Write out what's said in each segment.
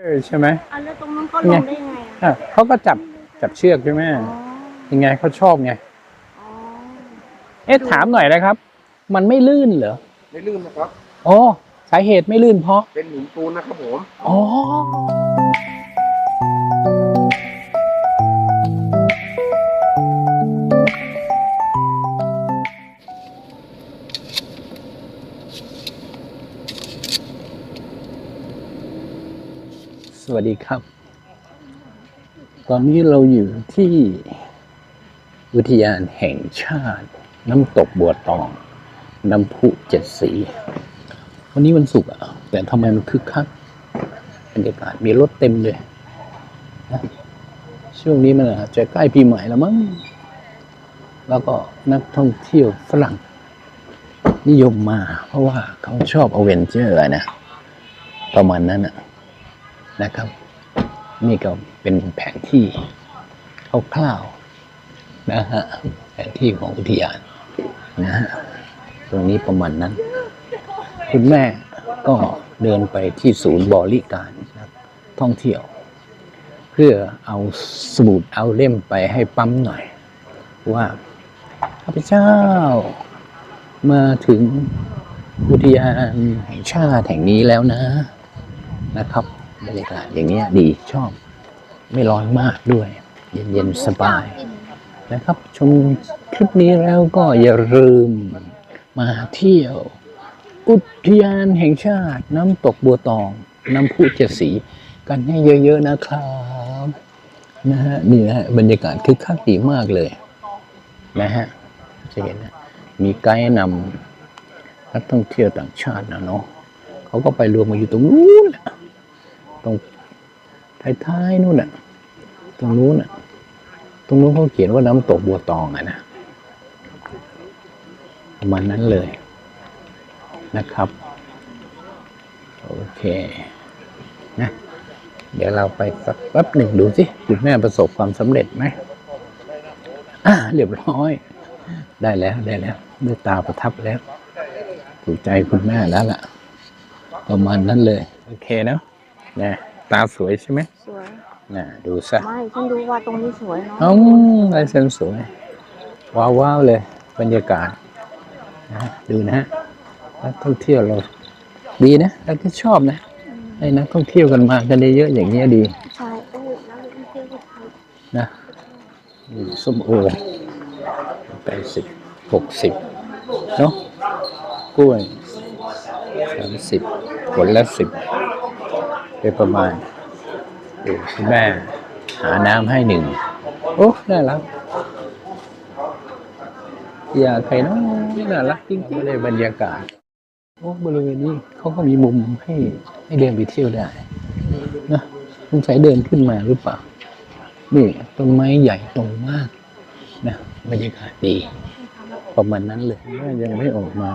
เออใช่ไหมอะแล้วตรงนั้นเขาลงได้ยังไงอะอะเขาก็จับจับเชือกใช่ไหมอ๋อยังไงเขาชอบไงอ๋อเอ๊ะถามหน่อยนะครับ มันไม่ลื่นเหรอไม่ลื่นนะครับอ๋อสาเหตุไม่ลื่นเพราะเป็นหนุนปูนนะครับผมอ๋อ วัสดีครับ ตอนนี้เราอยู่ที่อุทยานแห่งชาติ น้ำตกบัวตอง น้ำพุเจ็ดสี วันนี้วันศุกร์อะแต่ทำไมมันคึกคักบรรยากาศมีรถเต็มเลยนะช่วงนี้มันอาจจะใกล้ปีใหม่แล้วมั้ง แล้วก็นักท่องเที่ยวฝรั่ง นิยมมา เพราะว่าเขาชอบอเวนเจอร์นะประมาณนั้นนะ นะครับ นี่ก็เป็นแผนที่คร่าวๆนะฮะแผนที่ของอุทยานนะฮะตรงนี้ประมาณนั้น คุณแม่ก็เดินไปที่ศูนย์บริการนะท่องเที่ยว เพื่อเอาสมุดเอาเล่มไปให้ปั๊มหน่อย ว่าข้าพเจ้ามาถึงอุทยานแห่งชาติแห่งนี้แล้วนะนะครับ บรรยากาศอย่างเงี้ยดีชอบ ไม่ร้อนมากด้วย เย็นๆสบายนะครับ ชมคลิปนี้แล้วก็อย่าลืมมาเที่ยว อุทยานแห่งชาติน้ำตกบัวตอง น้ำพุเจ็ดสีกันให้เยอะๆนะครับนะฮะนี่นะฮะบรรยากาศคึกคักดีมากเลยนะฮะจะเห็นนะมีไกด์นำนักท่องเที่ยวต่างชาตินะเนาะเขาก็ไปรวมกันอยู่ตรงนู้นแหละ ตรงท้ายๆนู่นน่ะ ตรงนู้นน่ะ ตรงนู้นเขาเขียนว่าน้ำตกบัวตองอะนะประมาณนั้นเลยนะครับ โอเคนะเดี๋ยวเราไปสักแป๊บหนึ่งดูสิคุณแม่ประสบความสำเร็จไหมอ่าเรียบร้อย ได้แล้วได้แล้วด้วยตาประทับแล้วถูกใจคุณแม่แล้วล่ะ ประมาณนั้นเลย โอเคเนาะ นะตาสวยใช่ไหมสวยนะดูซะไม่ฉันดูว่าตรงนี้สวยเนาะเอ้าลายเซ็นสวยว้าวว้าวเลย บรรยากาศนะดูนะฮะนักท่องเที่ยวเราดีนะเราก็ชอบนะให้นักท่องเที่ยวกันมากันเยอะๆอย่างเงี้ยดีใช่โอ้แล้วนี่เที่ยวก็ไทยนะนี่ส้มโอแปดสิบหกสิบเนาะกล้วยสามสิบผลละสิบ โดยประมาณดูคุณแม่หาน้ำให้หนึ่ง โอ้ น่ารักอย่าใครเนาะน่ารักจริงๆเลยบรรยากาศโอ้บริเวณนี้เขาก็มีมุมให้ให้เดินไปเที่ยวได้นะสงสัยเดินขึ้นมาหรือเปล่า นี่ต้นไม้ใหญ่โตมากนะบรรยากาศดี ประมาณนั้นเลยแม่ยังไม่ออกมา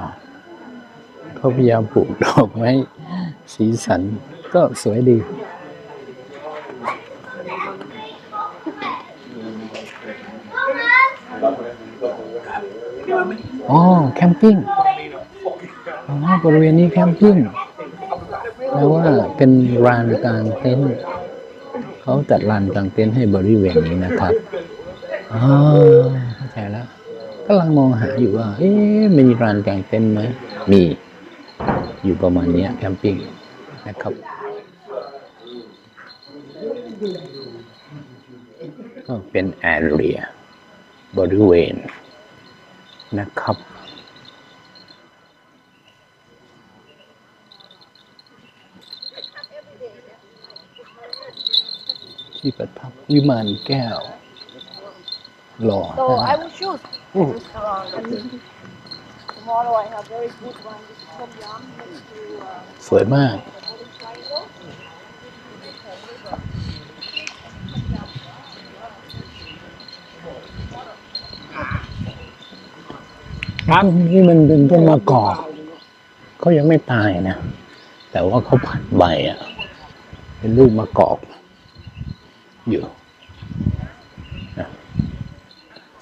เขาพยายามปลูกดอกไม้สีสัน ก็สวยดี อ๋อ แคมปิ้ง อ๋อ บริเวณนี้แคมปิ้งแปลว่าเป็นลานกลางเต็นท์เขาจัดลานกลางเต็นท์ให้บริเวณนี้นะครับ อ๋อ เข้าใจแล้วกำลังมองหาอยู่ว่า เอ๊ะมีลานกลางเต็นท์ไหม มี อยู่ประมาณนี้แคมปิ้งนะครับ ก็เป็นแอเรียบริเวณนะครับ ที่ประทับวิมานแก้วหล่อ So นะ I ฮะ will choose อู้ tomorrow I have very good one this is Tom Yum next to uh, สวยมาก Golden Triangle ครับนี่มันเป็นต้นมะกอกเขายังไม่ตายนะ แต่ว่าเขาผัดใบอะ เป็นลูกมะกอกอยู่นะ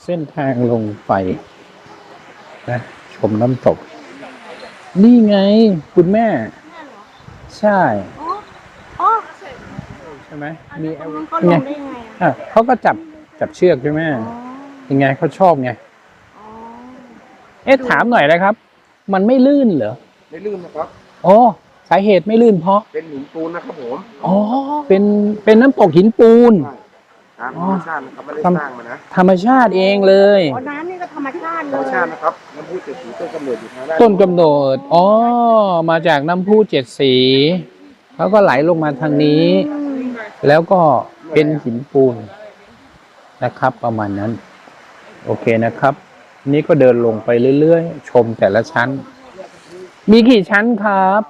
เส้นทางลงไปนะชมน้ำตก นี่ไงคุณแม่ ใช่อ๋ออ๋อใช่ไหมมีตรงนั้นก็ลงได้ไงอะอะเขาก็จับจับเชือกใช่ไหมอ๋อยังไงเขาชอบไงอ๋อ เอ๊ะถามหน่อยนะครับ มันไม่ลื่นเหรอไม่ลื่นนะครับอ๋อสาเหตุไม่ลื่นเพราะเป็นหินปูนนะครับผมอ๋อเป็นเป็นน้ำตกหินปูนใช่ตามธรรมชาตินะครับไม่ได้ทำสร้างมานะธรรมชาติเองเลยอ๋อน้ำนี่ก็ธรรมชาติธเลรรมยชาตินะครับน้ำพุเจ็ดสีต้นกำเนิดอยู่ทางด้านต้นกำเนิดอ๋อมาจากน้ำพุเจ็ดสีแล้วก็ไหลลงมาทางนี้อืมแล้วก็เป็นหินปูนนะครับ ประมาณนั้น โอเคนะครับ นี่ก็เดินลงไปเรื่อยๆ ชมแต่ละชั้น มีกี่ชั้นครับ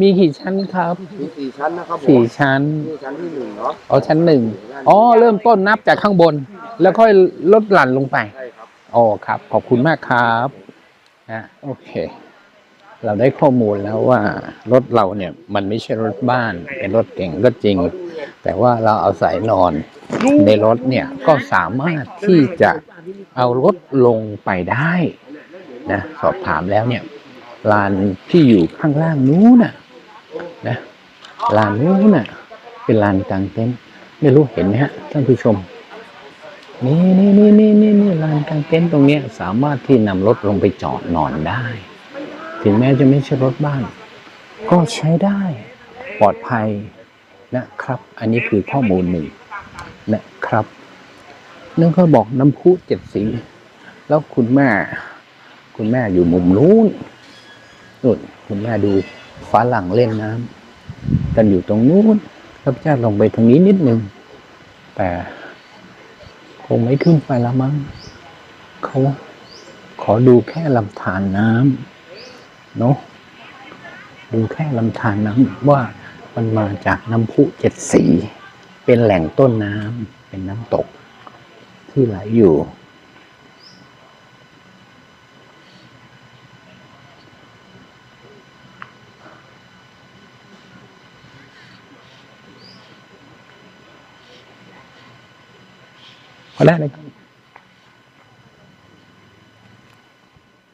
มีกี่ชั้นครับมีสี่ชั้นนะครับผมสี่ชั้นนี่ชั้นที่หนึ่งเนาะอ๋อชั้นหนึ่งอ๋อเริ่มต้นนับจากข้างบน แล้วค่อยลดหลั่นลงไปใช่ครับอ๋อครับ ขอบคุณมากครับนะโอเค เราได้ข้อมูลแล้วว่ารถเราเนี่ย มันไม่ใช่รถบ้านเป็นรถเก่งก็จริง แต่ว่าเราเอาศัยนอน ในรถเนี่ยก็สามารถที่จะเอารถลงไปได้นะสอบถามแล้วเนี่ยลานที่อยู่ข้างล่างนู้นน่ะนะลานนู้นน่ะ เป็นลานกลางเต็นท์ไม่รู้เห็นไหมฮะท่านผู้ชมนี่นี่นี่นี่นี่นี่ลานกลางเต็นท์ตรงเนี้ยสามารถที่นำรถลงไปจอดนอนได้ ถึงแม้จะไม่ใช่รถบ้าน ก็ใช้ได้ปลอดภัยนะครับ อันนี้คือข้อมูลหนึ่ง นะครับนั่นก็บอกน้ำพุเจ็ดสี แล้วคุณแม่ คุณแม่อยู่มุมนู้นนู่นคุณแม่ดูฟ้าหลังเล่นน้ำกันอยู่ตรงนู้นข้าพเจ้าลงไปทางนี้นิดนึง แต่คงไม่ขึ้นไปละมั้งเขาขอดูแค่ลำธารน้ำเนาะดูแค่ลำธารน้ำว่ามันมาจากน้ำพุเจ็ดสี เป็นแหล่งต้นน้ำ เป็นน้ำตกที่ไหลอยู่ พอได้เลยครับ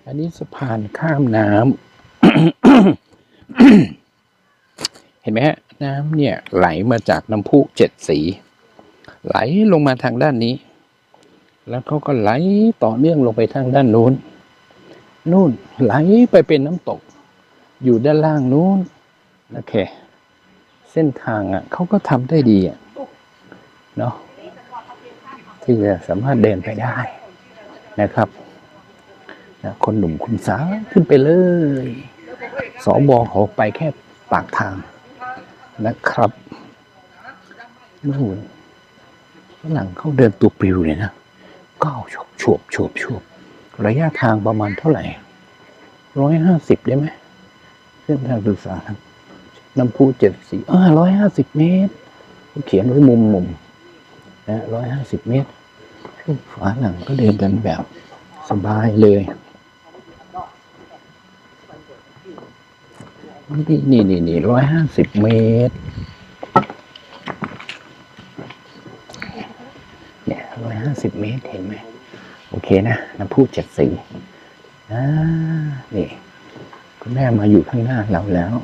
อันนี้สะพานข้ามน้ำเห็นไหมฮะ น้ำเนี่ยไหลมาจากน้ำพุเจ็ดสี ไหลลงมาทางด้านนี้ แล้วเขาก็ไหลต่อเนื่องลงไปทางด้านนู้น นู่นไหลไปเป็นน้ำตก อยู่ด้านล่างนู้นโอเค เส้นทางอะเขาก็ทำได้ดีอะเนาะที่จะสามารถเดินไปได้นะครับนะคนหนุ่มคุณสาวขึ้นไปเลยสอบอเขาไปแค่ปากทางนะครับนู่น ฝรั่งเขาเดินตัวปลิวเลยนะก้าวโฉบโฉบโฉบโฉบระยะทางประมาณเท่าไหร่ร้อยห้าสิบได้ไหมเส้นทางศึกษาน้ำพุเจ็ดสี่อ่าร้อยห้าสิบเมตรเขาเขียนไว้มุมมุมนะร้อยห้าสิบเมตรขึ้นฝาหลังก็เดินกันแบบสบายเลยนี่นี่นี่นี่ร้อยห้าสิบเมตร เนี่ยร้อยห้า สิบเมตรเห็นไหมโอเคนะน้ำพุเจ็ดสีนะนี่คุณแม่มาอยู่ข้างหน้าเราแล้ว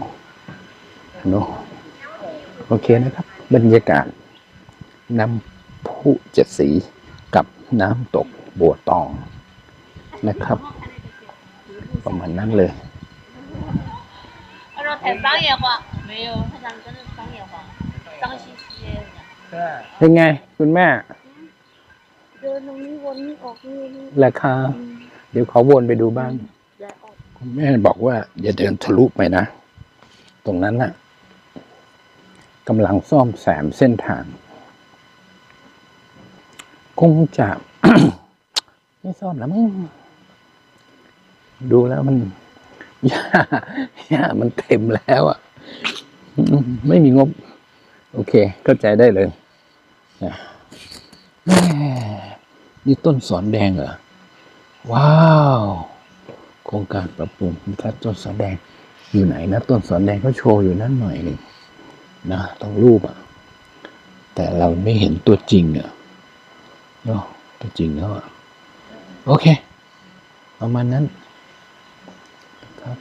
โนาโอเคนะครับ บรรยากาศน้ำพุเจ็ดสีกับน้ำตกบัวตองนะครับ ประมาณนั้นเลยเป็นไง คุณแม่ เดินตรงนี้วนนี่ออกนี่นี่ราคาเดี๋ยวขอวนไปดูบ้างย้ายออกคุณแม่บอกว่า อย่าเดินทะลุไปนะ ตรงนั้นน่ะกำลังซ่อมแซมเส้นทาง คงจะ ไม่ซ่อมแล้วมั้งดูแล้วมันหญ้าหญ้ามันเต็มแล้วอะอืมไม่มีงบ โอเค เข้าใจได้เลยนะแม่ นี่ต้นสอนแดงเหรอ ว้าว โครงการปรับปรุงภูมิทัศต้นสอนแดงอยู่ไหนนะ ต้นสอนแดงเขาโชว์อยู่นั่นหน่อยหนึ่งนะต้องรูปอะ แต่เราไม่เห็นตัวจริงอะเนาะตัวจริงแล้วอะ โอเค ประมาณนั้นครับ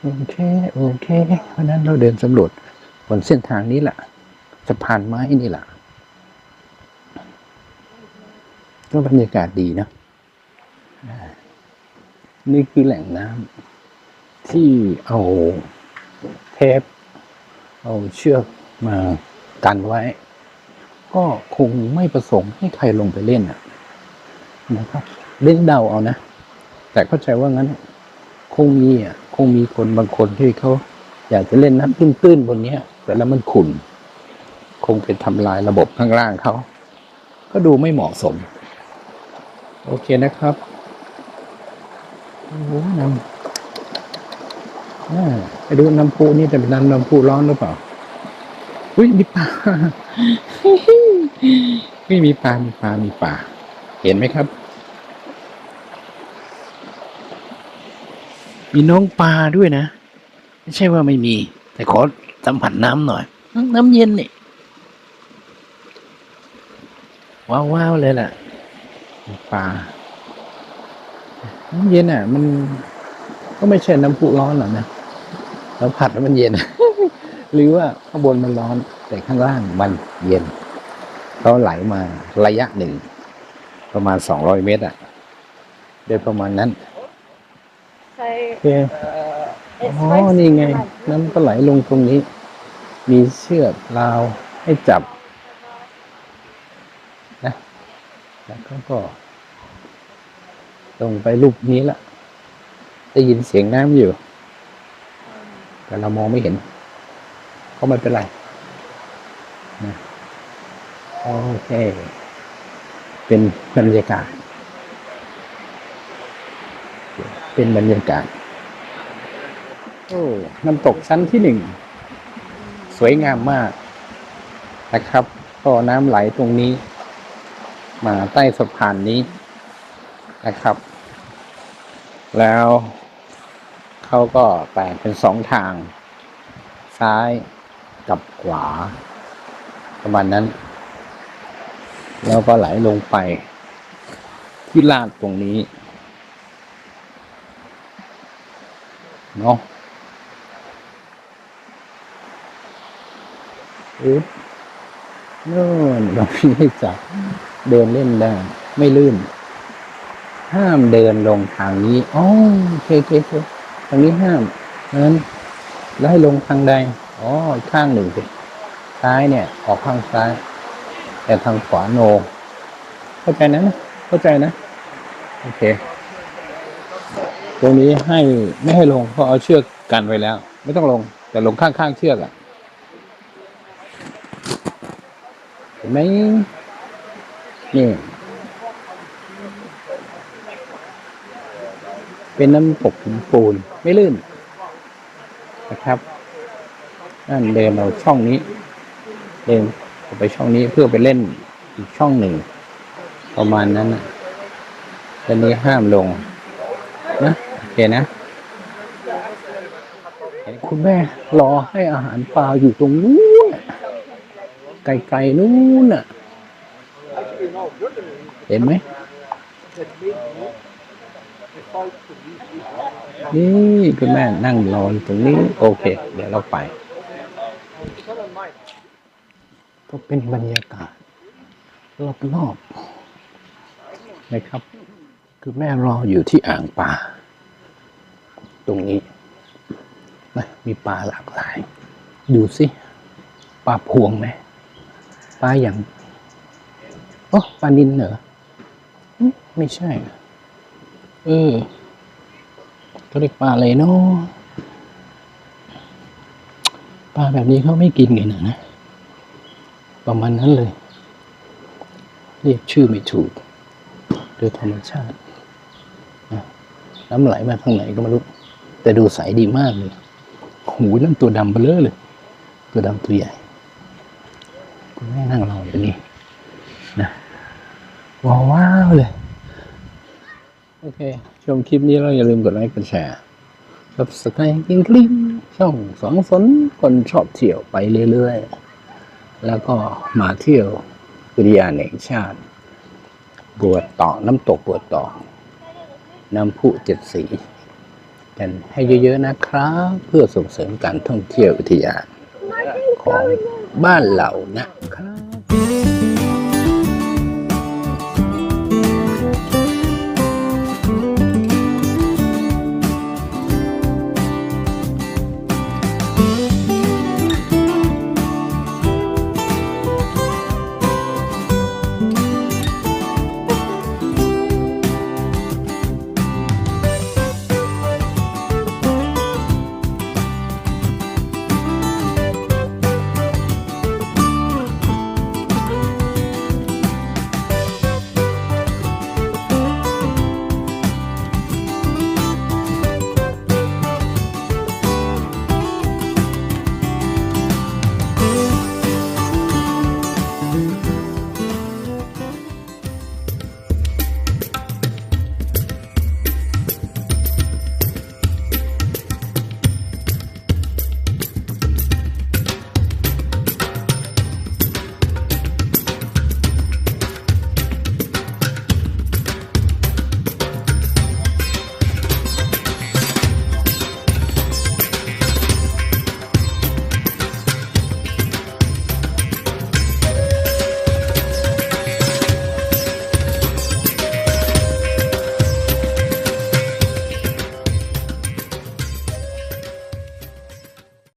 โอเคโอเคเพราะนั้นเราเดินสำรวจบนเส้นทางนี้แหละสะพานไม้นี่แหละ ก็บรรยากาศดีนะนี่คือแหล่งน้ำที่เอาเทป เอาเชือกมากันไว้ ก็คงไม่ประสงค์ให้ใครลงไปเล่นนะครับเล่นเดาเอานะ แต่เข้าใจว่างั้น คงมีอะคงมีคนบางคนที่เขาอยากจะเล่นน้ำตื้นๆบนเนี้ยแต่แล้วมันขุ่น คงเป็นทำลายระบบข้างล่างเขา ก็ดูไม่เหมาะสม โอเคนะครับโอ้น้ำน่าไปดูน้ำพุนี่แต่เป็นน้ำน้ำพุร้อนหรือเปล่าอุ้ยมีปลาไม่มีปลา มีปลา มีปลา เห็นไหมครับ มีน้องปลาด้วยนะ ไม่ใช่ว่าไม่มี แต่ขอสัมผัสน้ำหน่อย น้ำเย็นนี่ ว้าวว้าวเลยล่ะ ปลาน้ำเย็นอะ มันก็ไม่ใช่น้ำพุร้อนหรอกนะเราผัดแล้วมันเย็น หรือว่าข้างบนมันร้อน แต่ข้างล่างมันเย็นเขาไหลมาระยะหนึ่ง ประมาณสองร้อยเมตรอะโดยประมาณนั้นใช่โอเค It's อ๋อ like นี่ไง cement. น้ำก็ไหลลงตรงนี้ มีเชือกราวให้จับ นะ แล้วก็ก็ลงไปรูปนี้ละได้ยินเสียงน้ำอยู่ แต่เรามองไม่เห็น ก็ไม่เป็นไรนะโอเค เป็นบรรยากาศ เป็นบรรยากาศ โอ้ น้ำตกชั้นที่หนึ่ง สวยงามมากนะครับ ก็น้ำไหลตรงนี้ มาใต้สะพานนี้นะครับ แล้วเขาก็แบ่งเป็นสองทาง ซ้ายกับขวา ประมาณนั้น แล้วก็ไหลลงไป ที่ลาดตรงนี้เนาะอึ๊บนู่นเราพี่ให้จับ เดินเล่นได้ ไม่ลื่น ห้ามเดินลงทางนี้อ๋อโอเคเคเคทางนี้ห้ามนั้นแล้วให้ลงทางใดอ๋อข้างหนึ่งสิซ้ายเนี่ย ออกข้างซ้าย แต่ทางขวาโน เข้าใจนะเข้าใจนะ โอเค ตรงนี้ให้ไม่ให้ลงเพราะเอาเชือกกันไว้แล้ว ไม่ต้องลง แต่ลงข้างๆเชือกอะ เห็นไหม นี่ เป็นน้ำตกหินปูนไม่ลื่น นะครับนั่นเดินเราช่องนี้ เดินไปช่องนี้เพื่อไปเล่นอีกช่องหนึ่ง ประมาณนั้นนะตอนนี้ห้ามลง นะโอเคนะเห็นคุณแม่รอให้อาหารปลาอยู่ตรงนู้นไกลๆนู้นน่ะ เห็นไหมนี่คุณแม่นั่งรออยู่ตรงนี้ โอเค เดี๋ยวเราไป ก็เป็นบรรยากาศ รอบๆนะครับ คือแม่รออยู่ที่อ่างปลาตรงนี้นะมีปลาหลากหลาย ดูสิปลาพวงไหมปลาอย่าง อ้ปลานินเหรอไม่ใช่ เออก็เรียกปลาอะไรเนาะปลาแบบนี้เขาไม่กินกันนะนะ ประมาณนั้นเลย เรียกชื่อไม่ถูก โดยธรรมชาติ น้ำไหลมาทางไหนก็ไม่รู้ แต่ดูใสดีมากเลย หูนั่นตัวดำเบลอเลย ตัวดำตัวใหญ่ คุณแม่นั่งรออยู่นี่ ว้าวเลย โอเค ชมคลิปนี้แล้วอย่าลืมกดไลค์กดแชร์รับสไครต์กิ้งกลิ้งช่องสองสนคนชอบเที่ยวไปเรื่อยๆ แล้วก็มาเที่ยวอุทยานแห่งชาติบัวต่อน้ำตกบัวต่อ น้ำพุเจ็ดสี กันให้เยอะๆนะครับ เพื่อส่งเสริมการท่องเที่ยวอุทยานของบ้านเหล่านะครับ